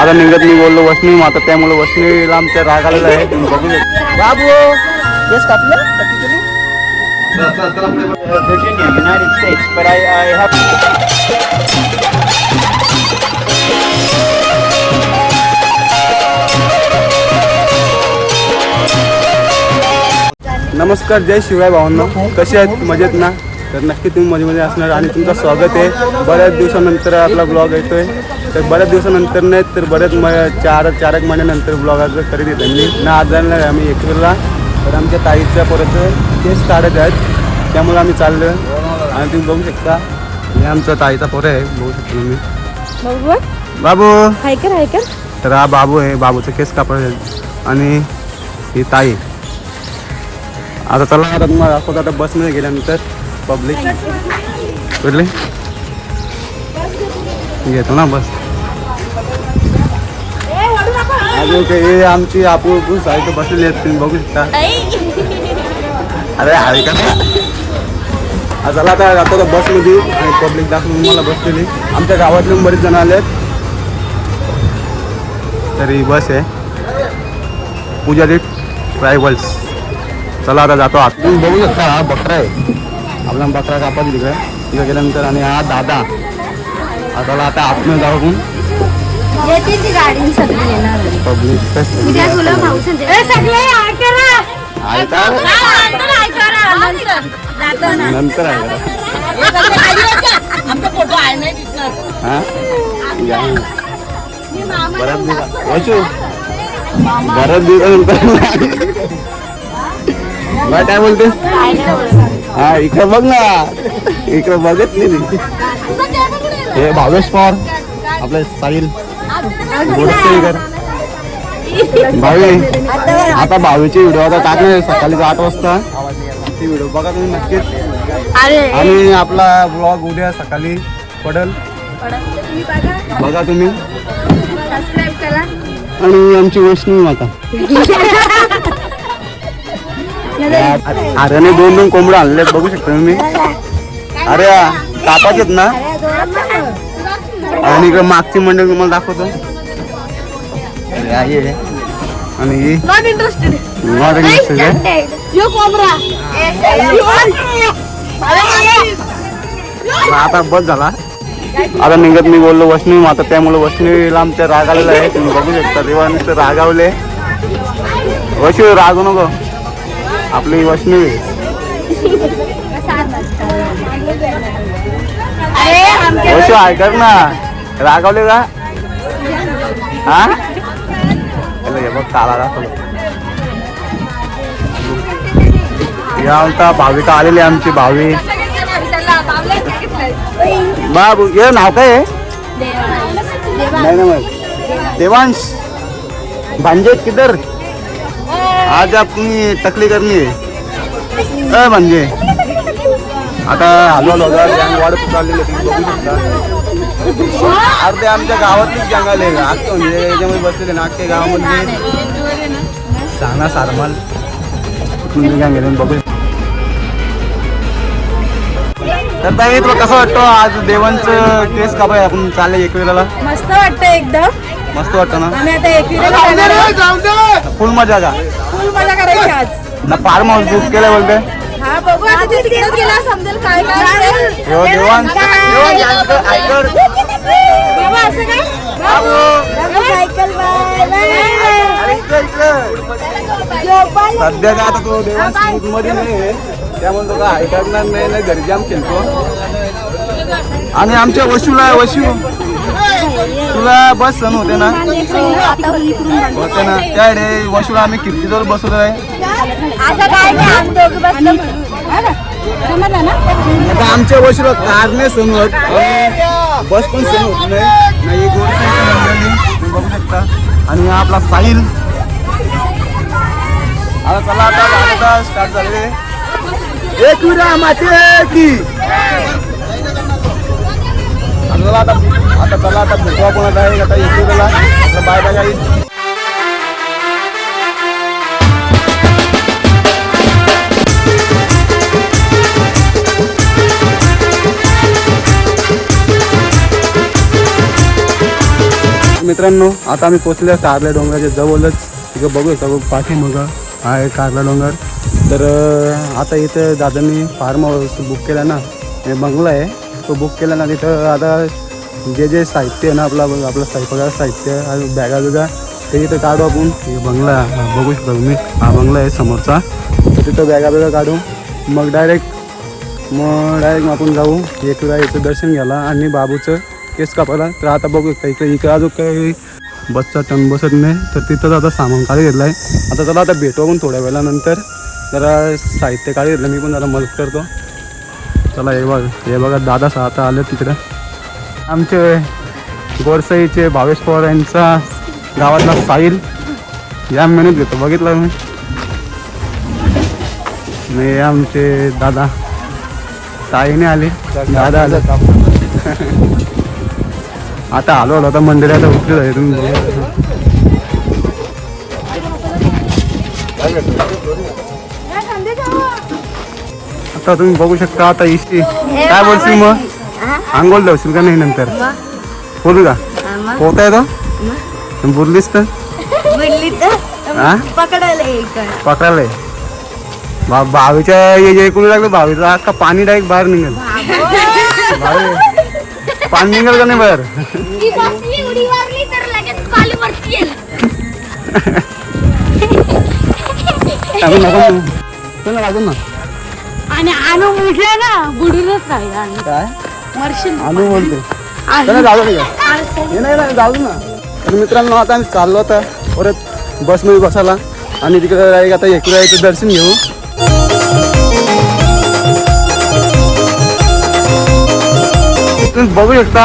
आता निघत मी बोललो वसनी मग आता त्यामुळे वसनीला आमच्या राग आलेला आहे तुम्ही बघू बाबू केस कापलं? United States, but I, I have. नमस्कार जय शिवाय भावांना. कसे आहेत? मजेत ना? तर नक्की तुम्ही मजेमध्ये असणार आणि तुमचं स्वागत आहे. बऱ्याच दिवसानंतर आपला ब्लॉग येतोय. तर बऱ्याच दिवसानंतर नाही तर बऱ्याच म चार चार एक महिन्यानंतर ब्लॉगाचं करीत येतो मी ना आज जाणार आम्ही एकवीरला तर आमच्या ताईच्या परत केस काढत आहेत. त्यामुळे आम्ही चाललो आणि तुम्ही बघू शकता हे आमचा ताईचा पोरं आहे. बघू शकता तुम्ही. बाबू हायकर हायकर. तर हा बाबू आहे. बाबूचं केस कापड आणि ही ताई. आता चला आता तुम्हाला दाखवतो. आता बसमध्ये गेल्यानंतर पब्लिक कुठले? घेतो ना बस. अजून ते हे आमची आपू साहित्य बसलेली आहेत तुम्ही बघू शकता अरे ऐका ना आता चला आता जातो आता बसमध्ये आणि पब्लिक दाखवून मला बसलेली आमच्या गावातले बरेच जण आले आहेत तर ही बस आहे. पुजारी ट्रॅव्हल्स चला आता जातो आत. तुम्ही बघू शकता हा बकरा आहे. आपला बकरा कापत तिकडे. तिकडे गेल्यानंतर आणि हा दादा. आता आता आतमध्ये जाऊ ती गाडी सगळी येणार. उद्या तुला सगळे नंतर. आहे का? या. बऱ्याच दिवस वशू बऱ्याच दिवसानंतर बाय काय बोलतेस? हा इकडे बघ ना. इकडे बघत नाही. हे भावेश पवार आपले साहिल. भावे आता भावेचे व्हिडिओ आता टाकले सकाळी आठ वाजता. ती व्हिडिओ बघा तुम्ही नक्कीच. आणि आपला ब्लॉग उद्या सकाळी पडेल. बघा तुम्ही. आणि आमची वैष्णवी माता. अरे नाही दोन दोन कोंबडं आणले बघू शकता तुम्ही. अरे कापाचेत ना? आणि इकडे मागची मंडळ तुम्हाला दाखवतो. अरे आई आहे. आणि ही नॉट इंटरेस्टेड नॉट आता बस झाला. आता निघत मी बोललो वसनी आता त्यामुळे वसनीला आमच्या राग आलेला आहे. तुम्ही बघू शकता तेव्हा नुसतं रागावले. वशी रागू नको. आपली आमच्या वशी ऐकर ना. रागावले का हा? चला, हे बघ काला दाखवलं या आता भाविका आलेली आहे आमची भावी. बाबू हे नाव काय आहे? नहीं नमक देवांश. भांजे किधर? आज अपनी टकली करनी है अ भांजे. आता हलवा हलवा गँग वाढत चाललेली आहे, तुम्ही बघू शकता अर्धे आमच्या गावातलीच गँग आले अख्खे म्हणजे याच्यामध्ये बसलेले ना अख्खे गावामध्ये साना सारमाल. म्हणजे आहे, तुम्ही बघू. तर ताई तुला कसं वाटतं आज देवांचं केस कापाय आपण चालले एक वेळेला मस्त वाटतं एकदम. मस्त वाटतं ना? आम्ही आता एकविरा जाणार फुल मजा का फुल मजा करायची आज. ना फार्म हाऊस बुक केलं बोलते हा बघू आता ते तिकडेच गेला समजेल काय काय देवान देवान ऐकर- ऐकर बाबा असं काय? बाबू. सायकल अरे इकडं, इकडं. सध्या आता तो देवान स्कूटमध्ये नाही आहे. त्यामुळे तो काय ऐकणार नाही ना घरी जाम खेळतो. आणि आमच्या वशूला वशू तुला बस सण होते ना? होते ना. त्या रे वशूला आम्ही कीर्तीजवळ बसवतो आहे. काय आमच्या वशूला कार नाही सण होत. बस पण सण होत नाही. बघू शकता. आणि आपला साहिल. आता चला आता स्टार्ट झाले एक विरा माते की. आता आता चला आता भेटू आपण आहे? आता एक आता बाय बाय गाईस मित्रांनो आता आम्ही पोचले कारल्या डोंगराच्या जवळच. तिकडं बघू सगळं बघ पाठीमाग आहे कारला डोंगर. तर आता इथं दादांनी फार्म हाऊस बुक केला ना. हे बंगला आहे. तो बुक केला ना तिथं आता जे जे साहित्य आहे ना आपला आपलं स्वयंपाकाचं साहित्य बॅगा बिगा ते इथं काढू आपण. बंगला बघू शकता तुम्ही. हा बंगला आहे समोरचा. तर तिथं बॅगा बिगा काढू. मग डायरेक्ट मग डायरेक्ट आपण जाऊ. एकविराईचं दर्शन घ्यायला आणि बाबूचं केस कापायला. तर आता बघू शकता इकडे इकडे अजून काही बसचा टन बसत नाही. तर तिथंच आता सामान काढी घेतलं आहे आता चला आता भेटू आपण थोड्या वेळानंतर. जरा साहित्य काढी घेतलं मी पण जरा मदत करतो. चला हे बघ. हे बघा दादा आता आले तिकडं. आमचे गोरसईचे भावेश पवार यांचा गावातला साहिल. या मेहनत घेतो बघितलं मी नाही आमचे दादा. ताईने आले. दादा आले. आता आलो आलो आता मंदिर आता उठले जाईल तुम्ही. आता तुम्ही बघू शकता आता इष्टी. काय बोलशील मग? आंघोळ लावशील का नाही नंतर? बोलू का? पोहता येतो बोललीस तर? हा? पकडायला भावीच्या हे जे ऐकून लागलं. भावीचं अख्खा पाणी डायरेक्ट बाहेर निघेल? भावी पाणी निघेल का नाही बाहेर? ती अजून ना. अजून ना आणि आणू म्हटलं ना बुडूनच राहील काय? मरशील बोलते चला जाऊ दे हे नाही नाही जाऊ दे ना तर मित्रांनो आता आम्ही चाललो आता परत बसमध्ये बसायला. आणि तिकडे आता एकविरायचं दर्शन घेऊ. तुम्ही बघू शकता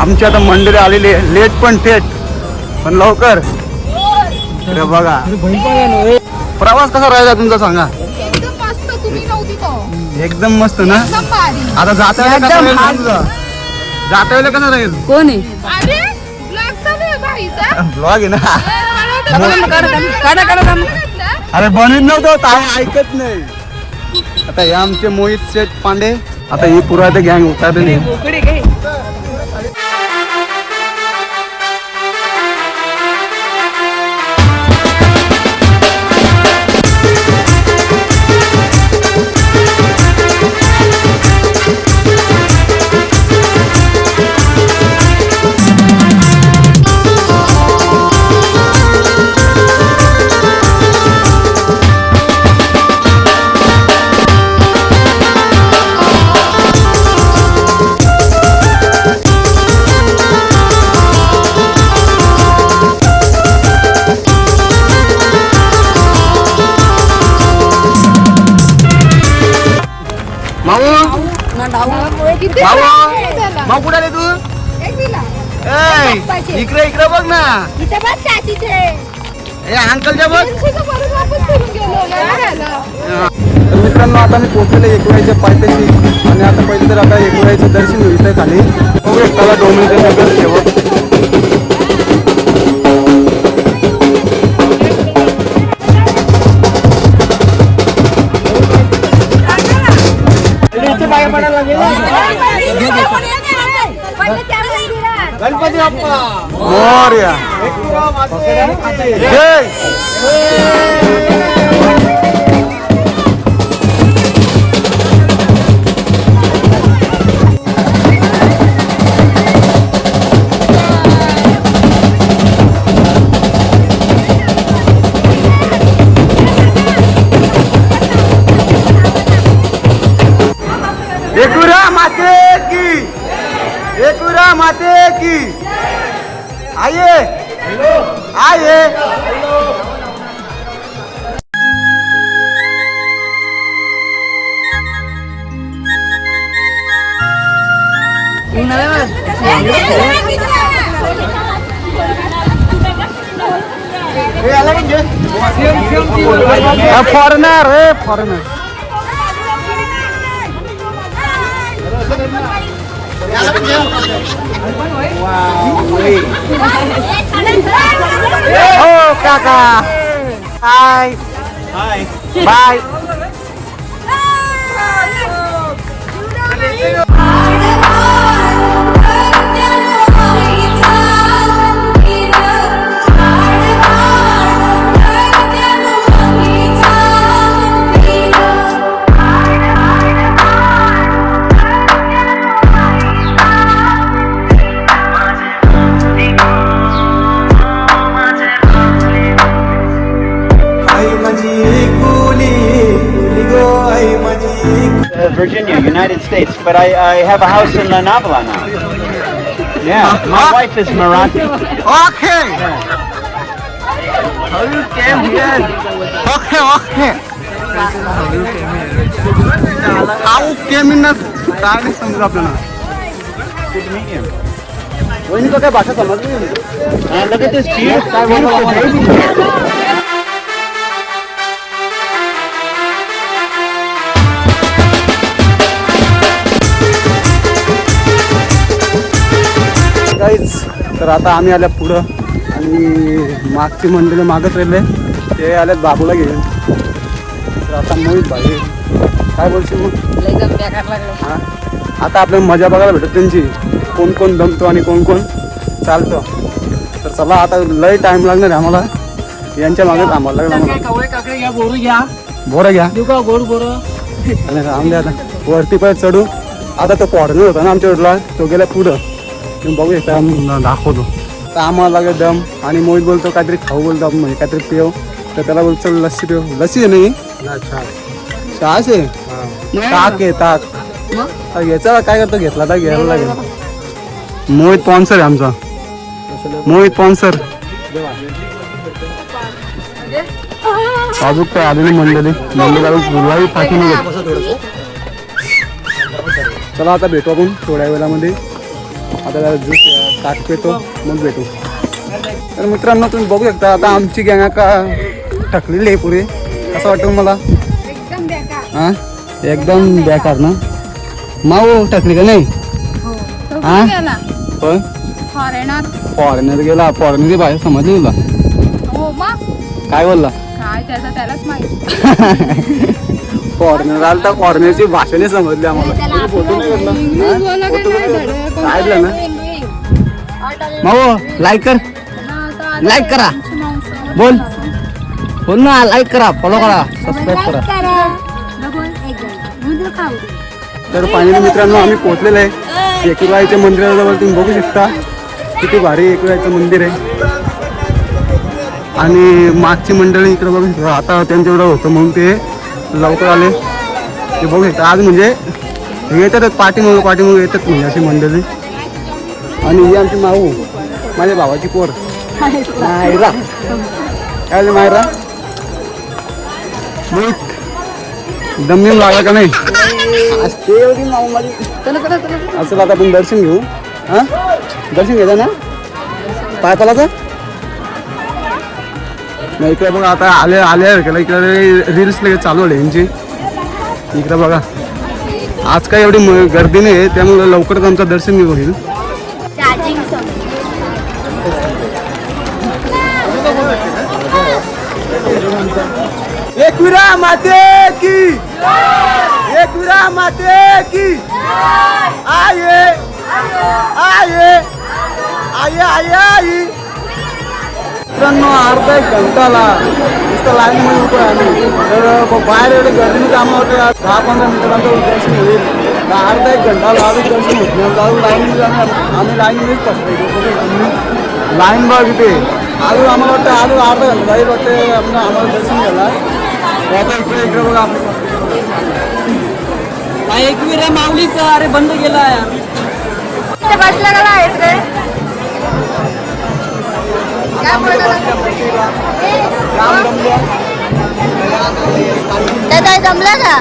आमची आता मंदिर आलेली आहे. लेट पण थेट पण लवकर. अरे बघा प्रवास कसा राहिला तुमचा सांगा. एकदम मस्त ना? आता जाता वेळेला कसा राहील तुझा? जाता वेळेला कसा राहील? कोण आहे? अरे ब्लॉग चालू आहे भाईचा. ब्लॉग आहे ना? काढा काढा अरे बनवीत नव्हतं काय ऐकत नाही. आता हे आमचे मोहित शेठ पांडे आता ही पुरा ते गँग उतारली माऊ माऊ कुठे आले तू. ए इकडे इकडे बघ ना. इथे ए अंकलच्या बघ. तर मित्रांनो आता मी पोहोचलेले एकविरायच्या पायथ्याशी. आणि आता पहिले तर आता एकविरायचं दर्शन इथे खाली. बघू एकट्याला डोंगरीचे नगर मोरया जय फॉरेनर हे फॉरेनर हो काका hi Virginia, United States, but I, I have a house in Lonavala now. Yeah, my Huh? wife is Marathi. Okay. How you came here? Okay, okay. How came in? काय नाही समजलं आपल्याला Good to meet you. वहिनी काय भाषा समजली नाही. Uh, look at this beautiful, काहीच तर आता आम्ही आल्या पुढं आणि मागची मंडळी मागत राहिले. ते आल्यात बाबूला घेऊन. तर आता मोहित भाई काय बोलशील मग? हा? आता आपल्याला मजा बघायला भेटत त्यांची. कोण कोण दमतो आणि कोण कोण चालतो. तर चला आता लय टाइम लागणार आहे आम्हाला. यांच्या मागे थांबायला लागलं आम्हाला. बोरं घ्या. आणि राम द्या आता. वरती पण चढू. आता तो फॉरेनर होता ना आमच्या रोडला. तो गेला पुढं. तुम्ही बघू शकता आम्ही दाखवतो. तर आम्हाला लागेल दम आणि मोहित बोलतो काहीतरी खाऊ बोलतो आपण म्हणजे काहीतरी पिव तर त्याला बोलतो चल लस्सी पिव लस्सी आहे नाही छास आहे? ताक आहे ताक. तर घ्यायचा काय करतो? घेतला तर घ्यायला लागेल. मोहित स्पॉन्सर आहे आमचा. मोहित स्पॉन्सर अजून काय? आलेली मंडळी. मंडळी निघत चला आता भेटू आपण थोड्या वेळामध्ये. आता ज्यूस ताक पितो मग भेटू. तर मित्रांनो तुम्ही बघू शकता आता आमची गँग का टकलेली आहे पुरी. असं वाटतं मला एकदम बेकार. हा? एकदम बेकार. ना? माऊ टकली का नाही? हा? गेला? पण फॉरेनर गेला फॉरेनर बाहेर समजली तुला? हो काय बोलला? फॉरेनर आला तर फॉरेनरची भाषा नाही समजली आम्हाला. ऐकलं ना? माऊ लाईक कर. लाईक करा. बोल. बोल ना लाईक करा. फॉलो करा. सबस्क्राईब करा. तर पाणी मित्रांनो आम्ही पोहोचलेलो आहे. एकविरायच्या मंदिराजवळ तुम्ही बघू शकता. किती भारी एकविरायचं मंदिर आहे. आणि मागची मंडळी इकडे बघू शकता. आता एवढं होतं म्हणून ते लवकर आले. ते बघू शकता. आज म्हणजे येतातच पाठीमागं पाठीमागं येतात म्हणजे अशी मंडळी. आणि ही आमची माऊ माझ्या भावाची पोर. मायरा. काय मायरा? मोहित दमनीम लागला का नाही? असते एवढी माऊ माझी. असं आता आपण दर्शन घेऊ. हा? दर्शन घ्यायचं ना? पाय पालाचं नाही इकडे बघा आता आले आले केला इकडे रील्स लगेच चालू आहे यांची. इकडे बघा. आज काय एवढी गर्दी नाही आहे त्यामुळे लवकरच आमचं दर्शन मी होईल एकविरा माते की. एकविरा माते की. आये. आये. आये आये आई मित्रांनो अर्धा एक घंटाला नुसतं लाईन मध्ये उभं आम्ही तर ब- बाहेर एवढे आम्हाला वाटतं दहा पंधरा मिनिटानंतर दर्शन होईल. अर्धा एक घंटा अजून दर्शन होत नाही. अजून लाईनमध्ये आम्ही आम्ही लाईनमध्येच फसलो लाईन बघ इथे. अजून आम्हाला वाटतं अजून अर्धा घंटा जाईल वाटतं आपण आम्हाला दर्शन घ्यायला आता इकडे इकडे बघा. आपली एकविरा माऊलीचा. अरे बंद केला यार बसला दादा जमला का?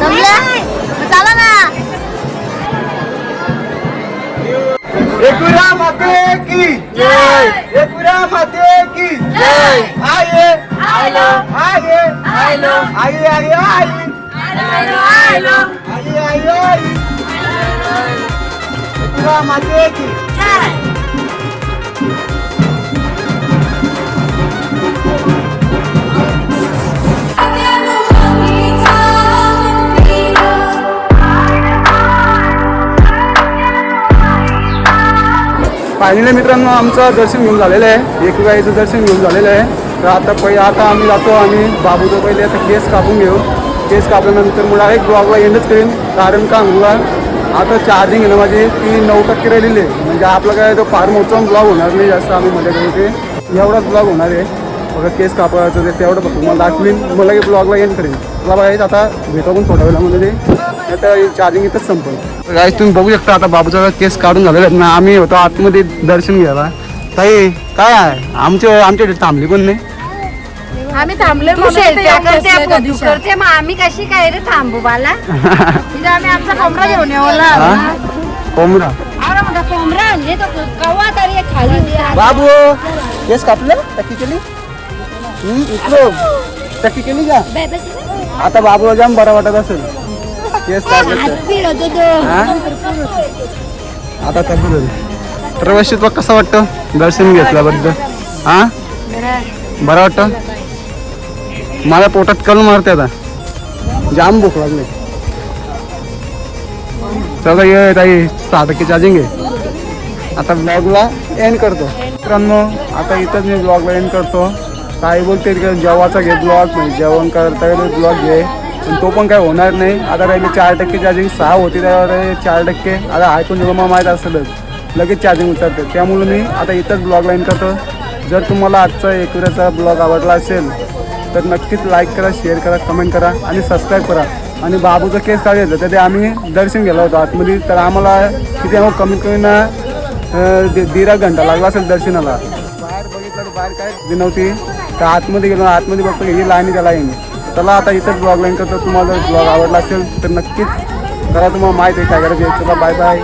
जमला? चला ना. एकविरा माते की जय. एकविरा माते की जय. आये. आलो. आये. आलो. आये आये आई आये आये आई एकविरा माते की फायनली मित्रांनो आमचं दर्शन घेऊन झालेलं आहे. एकविराईचं दर्शन घेऊन झालेलं आहे. तर आता पहिले आता आम्ही जातो आम्ही बाबूचं पहिले आता केस कापून घेऊ. केस कापल्यानंतर मग डायरेक्ट ब्लॉगला एंडच करेन. कारण का मुला आता चार्जिंग आहे ना माझी ती नऊ टक्के राहिलेली आहे. म्हणजे आपला काय तो फार मोठा ब्लॉग होणार नाही जास्त आम्ही मजा करते एवढाच ब्लॉग होणार आहे. बघा केस कापायचं ते तेवढं फक्त मला दाखवीन. मला ब्लॉगला एंड करेन. मला बघायचं आता भेटू आपण थोड्या वेळामध्ये ते आता चार्जिंग इथंच संपलं. गाईस तुम्ही बघू शकता आता बाबूचा केस काढून झालेला ना आम्ही होतो आतमध्ये दर्शन घ्यायला. ताई काय आहे? आमच्या आमच्या इथे थांबली पण नाही. आम्ही थांबले करते मग आम्ही कशी काय रे थांबू बाला? तिथे आम्ही आमचा कोंबडा घेऊन येवला हा? कोंबडा. अरे म्हणा कोंबडा आणले तर कवा तरी एक खाली बाबू केस कापलं? टक्की केली? इकडं. टक्की केली का? आता बाबूला जाम बरा वाटत असेल. हा? आता तर व्यवस्थित बघ कसं वाटतं? दर्शन घेतल्याबद्दल. हा? बरं वाटतं? मला पोटात कल मारते आता. जाम भूक लागली. चला ये ताई. सहा टक्के चार्जिंग आहे. आता ब्लॉगला एंड करतो. मित्रांनो आता इथंच मी ब्लॉगला एंड करतो. ताई बोलते की जेवाचा घे ब्लॉग म्हणजे जेवण करता ब्लॉग घे. पण तो पण काय होणार नाही. आता काही चार टक्के चार्जिंग सहा होती त्यावर चार टक्के आता ऐकून जेव्हा मला माहीत असेलच लगेच चार्जिंग उतरते. त्यामुळे मी आता इथंच ब्लॉग लाईन करतो. जर तुम्हाला आजचा एकविराचा ब्लॉग आवडला असेल तर नक्कीच लाईक करा शेअर करा कमेंट करा आणि सबस्क्राईब करा. आणि बाबूचं केस काढायचं तर ते आम्ही दर्शन गेलो होतो आतमध्ये. तर आम्हाला किती आम्हाला कमीत कमी ना दीड एक घंटा लागला असेल दर्शनाला. बाहेर बघितलं तर बाहेर काय नव्हती तर आतमध्ये गेलो आतमध्ये बघतो ही लाईन त्या लाईन चला आता इथंच ब्लॉग लाईन करतो. तुम्हाला जर ब्लॉग आवडला असेल तर नक्कीच करा. तुम्हाला माहिती आहे काय करायचं चला बाय बाय